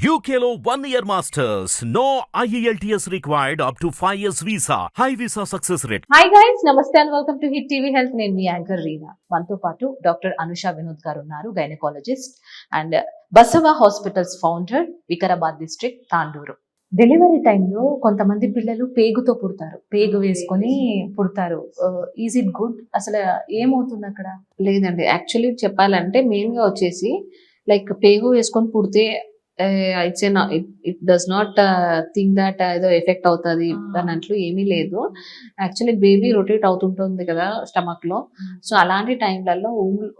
One year masters. No E IELTS required up to 5 years visa. High visa success rate. Hi guys నమస్తే and welcome to Hit TV health నేను మీ anchor Reena. మనతో పాటు doctor Anusha Vinod గారు ఉన్నారు gynaecologist and Basava hospitals founder Vikarabad district Tandur. Delivery టైంలో కొంతమంది పిల్లలు పేగుతో పుడతారు. పేగు వేసుకొని పుడతారు. ఈజ్ ఇట్ గుడ్ అసలు ఏమవుతుంది అక్కడ? లేదండి. యాక్చువల్లీ చెప్పాలంటే మెయిన్గా వచ్చేసి లైక్ పేగు వేసుకొని పుడితే it's it does not think that ఏదో ఎఫెక్ట్ అవుతుంది Ah. అన్నట్లు ఏమీ లేదు. యాక్చువల్లీ బేబీ రొటేట్ అవుతుంటుంది కదా స్టమక్లో. సో అలాంటి టైంలలో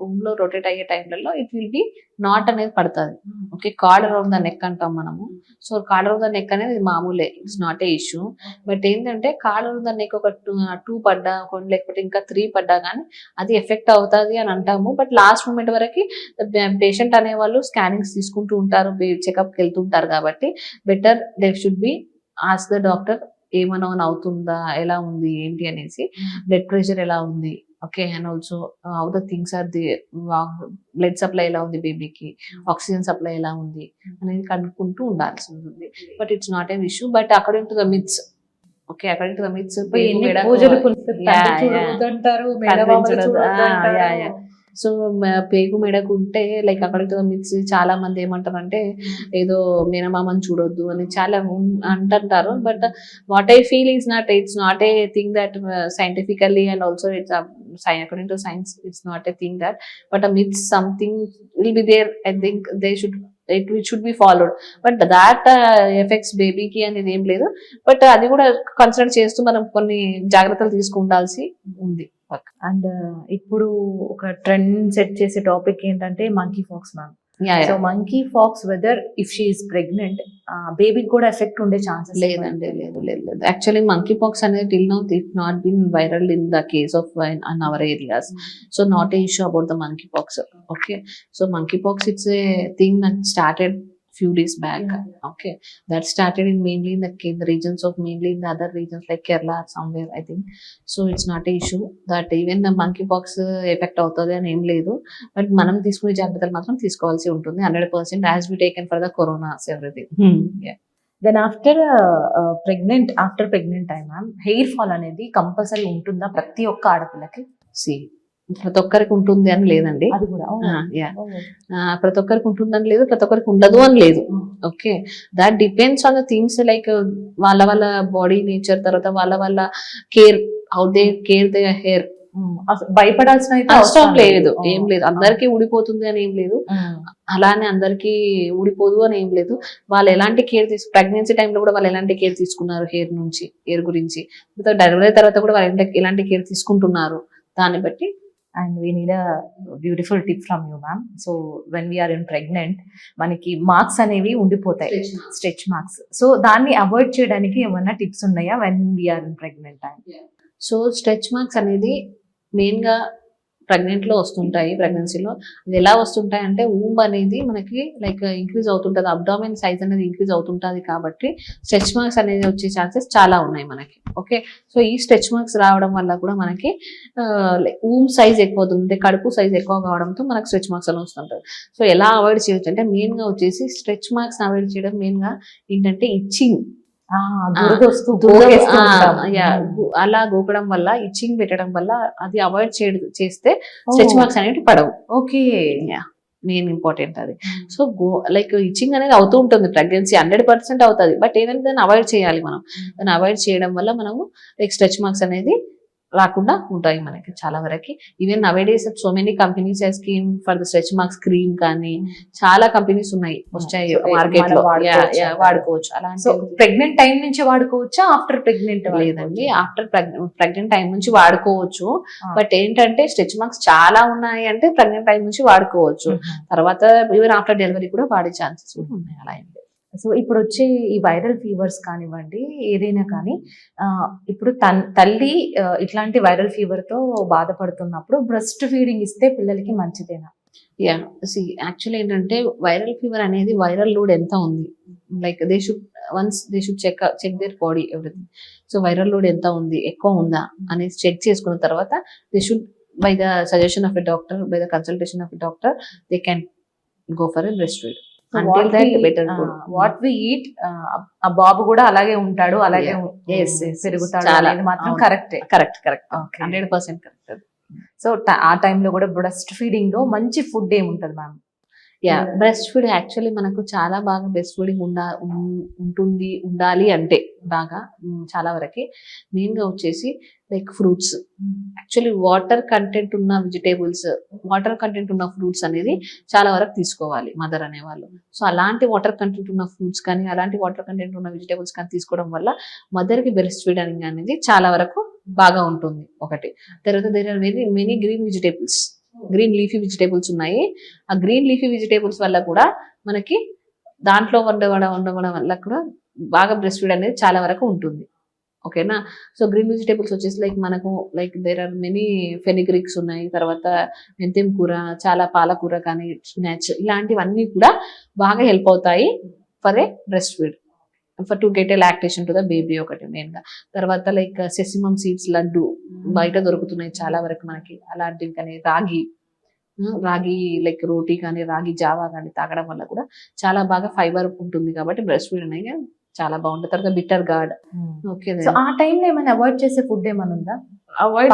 ఊమ్లో రొటేట్ అయ్యే టైంలలో ఇట్ విల్ బి నాట్ అనేది పడుతుంది. Okay cord of the neck అంటాం మనము. So cord of the neck అనేది మామూలే it's not a issue but ఏంటంటే కార్డర్ ఆఫ్ ద నెక్ ఒక టూ పడ్డా లేకపోతే ఇంకా త్రీ పడ్డా కానీ అది ఎఫెక్ట్ అవుతుంది అని అంటాము. బట్ లాస్ట్ మూమెంట్ వరకు పేషెంట్ అనేవాళ్ళు స్కానింగ్స్ తీసుకుంటూ ఉంటారు చెకప్కి వెళ్తుంటారు కాబట్టి better they should be as the doctor ఏమైనా అవుతుందా ఎలా ఉంది ఏంటి అనేసి. బ్లడ్ ప్రెషర్ ఎలా ఉంది okay and also how the things are the blood supply ఎలా ఉంది బేబీకి ఆక్సిజన్ సప్లై ఎలా ఉంది అనేది కనుక్కుంటూ ఉండాల్సి ఉంటుంది. But it's not a issue but according to the myths okay according to the myths so పేగు మెడకు ఉంటే లైక్ అక్కడ మిర్చి చాలా మంది ఏమంటారంటే ఏదో మేనమామని చూడొద్దు అని చాలా అంటుంటారు. But what I feel is not it's not a thing that scientifically and also it's according to science it's not a thing that but myths something will be there I think they should it should be followed but that effects బేబీకి అనేది ఏం లేదు. But అది కూడా consider చేస్తూ మనం కొన్ని జాగ్రత్తలు తీసుకుండాల్సి ఉంది. అండ్ uh, ఇప్పుడు ఒక ట్రెండ్ సెట్ చేసే టాపిక్ ఏంటంటే monkeypox ma'am so. Monkeypox whether if she is pregnant బేబీకి కూడా ఎఫెక్ట్ ఉండే ఛాన్సెస్ లేదండి లేదు లేదు లేదు. యాక్చువల్లీ మంకీ పాక్స్ అనేది till now it not been viral in the case of on our areas so not a issue about the monkeypox okay so monkeypox it's a thing that started few days back okay that started in mainly in the, Ke- the regions of mainly in the other regions like kerala or somewhere i think so it's not a issue that even the monkey pox effect అవుతుంది అని ఏం లేదు but మనం తీసుకునే జాగ్రత్తలు మాత్రం తీసుకోవాల్సి ఉంటుంది hundred percent as be taken for the coronas everything then after pregnant after pregnant time ma'am hair fall అనేది కంపల్సరీ ఉంటుందా ప్రతి ఒక్క ఆడపిల్లకి సి ప్రతి ఒక్కరికి ఉంటుంది అని లేదండి. ప్రతి ఒక్కరికి ఉంటుందని లేదు ప్రతి ఒక్కరికి ఉండదు అని లేదు. Okay. That depends on the things like వాళ్ళ వాళ్ళ బాడీ నేచర్ తర్వాత వాళ్ళ వాళ్ళ care how they care they hair భయపడాల్సిన అవసరం లేదు. ఏం లేదు. అందరికీ ఊడిపోతుంది అని ఏం లేదు. అలానే అందరికీ ఊడిపోదు అని ఏం లేదు. వాళ్ళు ఎలాంటి కేర్ తీసుకు ప్రెగ్నెన్సీ టైంలో కూడా వాళ్ళు ఎలాంటి కేర్ తీసుకున్నారు హెయిర్ నుంచి హెయిర్ గురించి. డెలివరీ తర్వాత కూడా వాళ్ళు ఎలాంటి కేర్ తీసుకుంటున్నారు. దాన్ని బట్టి and we need a beautiful tip from you ma'am so when we are in pregnant మనకి మార్క్స్ అనేవి ఉండిపోతాయి. స్ట్రెచ్ మార్క్స్ సో దాన్ని అవాయిడ్ చేయడానికి ఏమన్నా టిప్స్ ఉన్నాయా when we are in pregnant time so stretch marks అనేది మెయిన్ ప్రెగ్నెంట్లో వస్తుంటాయి ప్రెగ్నెన్సీలో. అది ఎలా వస్తుంటాయి అంటే ఊమ్ అనేది మనకి లైక్ ఇంక్రీజ్ అవుతుంటుంది. అబ్డామిన్ సైజ్ అనేది ఇంక్రీజ్ అవుతుంటుంది కాబట్టి స్ట్రెచ్ మార్క్స్ అనేది వచ్చే ఛాన్సెస్ చాలా ఉన్నాయి మనకి. ఓకే? సో ఈ స్ట్రెచ్ మార్క్స్ రావడం వల్ల కూడా మనకి ఊమ్ సైజ్ ఎక్కువ అవుతుంది. కడుపు సైజ్ ఎక్కువ కావడంతో మనకి స్ట్రెచ్ మార్క్స్ అని వస్తుంటుంది. సో ఎలా అవాయిడ్ చేయొచ్చు అంటే మెయిన్గా వచ్చేసి స్ట్రెచ్ మార్క్స్ అవాయిడ్ చేయడం మెయిన్గా ఏంటంటే ఇచ్చింగ్. అలా గోకడం వల్ల ఇచ్చింగ్ పెట్టడం వల్ల అది అవాయిడ్ చేస్తే స్ట్రెచ్. మార్క్స్ అనేవి పడవు. ఓకే. మెయిన్ ఇంపార్టెంట్ అది. సో గో లైక్ ఇచ్చింగ్ అనేది అవుతూ ఉంటుంది. ప్రెగ్నెన్సీ హండ్రెడ్ పర్సెంట్ అవుతుంది. బట్ ఏంటంటే దాన్ని అవాయిడ్ చేయాలి మనం. దాన్ని అవాయిడ్ చేయడం వల్ల మనము లైక్ స్ట్రెచ్ మార్క్స్ అనేది రాకుండా ఉంటాయి మనకి చాలా వరకు. Even nowadays so many companies scheme for the stretch marks cream కానీ చాలా కంపెనీస్ ఉన్నాయి. వచ్చాయి So, మార్కెట్లో. వాడుకోవచ్చు. అలాంటి ప్రెగ్నెంట్ టైం నుంచి వాడుకోవచ్చా? ఆఫ్టర్ ప్రెగ్నెంట్ లేదండి. ఆఫ్టర్ ప్రెగ్నెంట్ టైం నుంచి వాడుకోవచ్చు. బట్ ఏంటంటే స్ట్రెచ్ మార్క్స్ చాలా ఉన్నాయి అంటే ప్రెగ్నెంట్ టైం నుంచి వాడుకోవచ్చు. తర్వాత ఈవెన్ ఆఫ్టర్ డెలివరీ కూడా వాడే ఛాన్సెస్ కూడా ఉన్నాయి. అలా. సో ఇప్పుడు వచ్చే ఈ వైరల్ ఫీవర్స్ కానివ్వండి ఏదైనా కానీ ఇప్పుడు తన్ తల్లి ఇట్లాంటి వైరల్ ఫీవర్తో బాధపడుతున్నప్పుడు బ్రెస్ట్ ఫీడింగ్ ఇస్తే పిల్లలకి మంచిదేనా? యా సి యాక్చువల్లీ ఏంటంటే వైరల్ ఫీవర్ అనేది వైరల్ లోడ్ ఎంత ఉంది? Like they should once they should check check their body everything. So viral load ఎంత ఉంది? ఎక్కువ ఉందా? అనేది చెక్ చేసుకున్న తర్వాత they should by the suggestion of a doctor by the consultation of a doctor they can go for a breast feed. What we eat ఆ బాబు కూడా అలాగే ఉంటాడు అలాగే. పెరుగుతాడు. అనేది మాత్రం. కరెక్టే correct correct. Hundred percent correct so ఆ టైంలో కూడా బ్రెస్ట్ ఫీడింగ్లో మంచి ఫుడ్ ఏముంటది ma'am yeah. Breast feed actually మనకు చాలా బాగా బ్రెస్ట్ ఫీడింగ్ ఉండా ఉంటుంది ఉండాలి అంటే బాగా చాలా వరకు. మెయిన్గా వచ్చేసి like fruits actually water content ఉన్న వెజిటేబుల్స్ వాటర్ కంటెంట్ ఉన్న ఫ్రూట్స్ అనేది చాలా వరకు తీసుకోవాలి మదర్ అనేవాళ్ళు. సో అలాంటి వాటర్ కంటెంట్ ఉన్న ఫ్రూట్స్ కానీ అలాంటి వాటర్ కంటెంట్ ఉన్న వెజిటేబుల్స్ కానీ తీసుకోవడం వల్ల మదర్కి బ్రెస్ట్ ఫీడింగ్ అనేది చాలా వరకు బాగా ఉంటుంది. ఒకటి. తర్వాత there are very many green vegetables green leafy vegetables ఉన్నాయి. ఆ గ్రీన్ లీఫీ వెజిటేబుల్స్ వల్ల కూడా మనకి దాంట్లో ఉండవడం ఉండవడం వల్ల కూడా బాగా బ్రెస్ట్ ఫీడ్ అనేది చాలా వరకు ఉంటుంది. ఓకేనా? సో గ్రీన్ వెజిటేబుల్స్ వచ్చేసి లైక్ మనకు like there are many fenugreeks ఉన్నాయి. తర్వాత మెంతెం కూర చాలా పాలకూర కానీ స్నాచ్ ఇలాంటివన్నీ కూడా బాగా హెల్ప్ అవుతాయి for a breast feed for to get a lactation to the baby ఒకటి మెయిన్గా. తర్వాత లైక్ సెసిమమ్ సీడ్స్ లడ్డు బయట దొరుకుతున్నాయి చాలా వరకు మనకి. అలాంటివి కానీ రాగి ఉమ్, రాగి లైక్ రోటీ కానీ రాగి జావా కానీ తాగడం వల్ల కూడా చాలా బాగా ఫైబర్ ఉంటుంది కాబట్టి బ్రెస్ట్ ఫీడ్ అనేది చాలా బాగుంటుంది. తర్వాత బిట్టర్ గార్డ్ ఓకే ఆ టైంలో ఏమైనా అవాయిడ్ చేసే ఫుడ్ ఏమైనా ఉందా? Avoid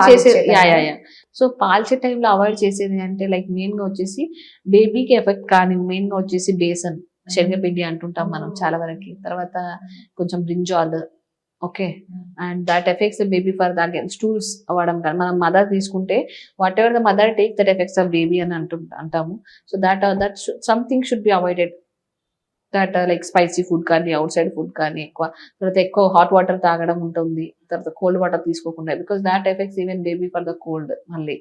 yeah yeah. Yeah so పాల్చే టైంలో అవాయిడ్ చేసేది అంటే లైక్ మెయిన్గా వచ్చేసి బేబీకి ఎఫెక్ట్ కానీ మెయిన్గా వచ్చేసి బేసన్. శనగపిండి అంటుంటాం మనం చాలా వరకు. తర్వాత కొంచెం brinjal okay. And that effects baby for that stools అవ్వడం కానీ మనం మదర్ తీసుకుంటే whatever the mother take that effects of baby అని అంటు అంటాము. So that that something should be avoided that like spicy food కానీ అవుట్ సైడ్ ఫుడ్ కానీ ఎక్కువ. తర్వాత ఎక్కువ హాట్ వాటర్ తాగడం ఉంటుంది. తర్వాత కోల్డ్ వాటర్ తీసుకోకుండా because that effects even baby for the cold మళ్ళీ.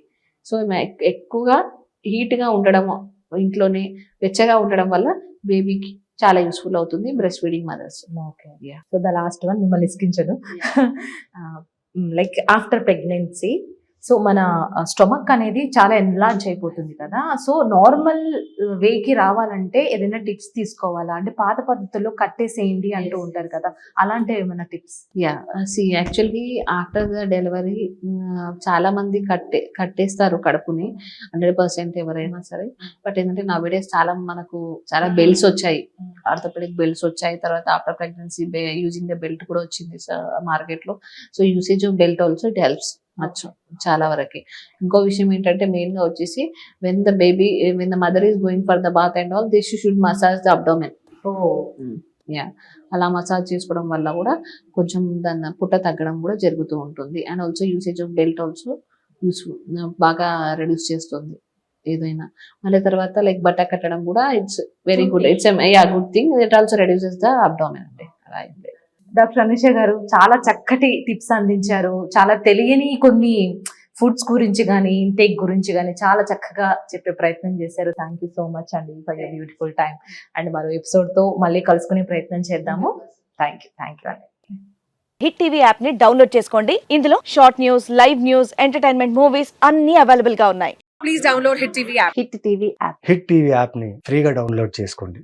సో ఎక్కువగా heat గా ఉండడం ఇంట్లోనే వెచ్చగా ఉండడం వల్ల బేబీకి చాలా యూస్ఫుల్ అవుతుంది breast feeding mothers okay so the last one మిమ్మల్ని ఇస్కించను. లైక్ ఆఫ్టర్ ప్రెగ్నెన్సీ సో మన స్టొమక్ అనేది చాలా ఎన్లార్జ్ అయిపోతుంది కదా. సో నార్మల్ వేకి రావాలంటే ఏదైనా టిప్స్ తీసుకోవాలా? అంటే పాత పద్ధతుల్లో కట్టేసేయండి అంటూ ఉంటారు కదా. అలాంటి ఏమైనా tips? Yeah see actually after the delivery చాలా మంది కట్టే కట్టేస్తారు కడుపుని. హండ్రెడ్ పర్సెంట్ ఎవరైనా సరే. బట్ ఏంటంటే నా డేస్ చాలా మనకు చాలా బెల్ట్స్ వచ్చాయి. ఆర్థోపెడిక్ బెల్ట్స్ వచ్చాయి. తర్వాత after pregnancy using the belt కూడా వచ్చింది మార్కెట్లో. So usage of belt also it helps much చాలా వరకు. ఇంకో విషయం ఏంటంటే మెయిన్గా వచ్చేసి when the baby when the mother is going for the bath and all this should massage the abdomen yeah అలా మసాజ్ చేసుకోవడం వల్ల కూడా కొంచెం దాని పుట్ట తగ్గడం కూడా జరుగుతూ ఉంటుంది. And also usage of belt also useful బాగా రెడ్యూస్ చేస్తుంది. ఏదైనా. మళ్ళీ తర్వాత లైక్ బట్ట కట్టడం కూడా it's very good it's yeah good thing it also reduces the abdomen అండి అలా లేదు. డాక్టర్ అనుష గారు చాలా చక్కటి టిప్స్ అందించారు. చాలా తెలియని కొన్ని ఫుడ్స్ గురించి కానీ ఇంటేక్ గురించి కానీ చాలా చక్కగా చెప్పే ప్రయత్నం చేశారు. థ్యాంక్ యూ సో మచ్ అండి for your beautiful time and మరో ఎపిసోడ్తో మళ్ళీ కలుసుకునే ప్రయత్నం చేద్దాము. థ్యాంక్ యూ థ్యాంక్ యూ అండి. హిట్ టీవీ యాప్ని డౌన్లోడ్ చేసుకోండి. ఇందులో short news live news entertainment movies అన్ని అవైలబుల్గా ఉన్నాయి. Please download Hit TV app. Hit TV app Hit TV యాప్ని ఫ్రీగా డౌన్లోడ్ చేసుకోండి.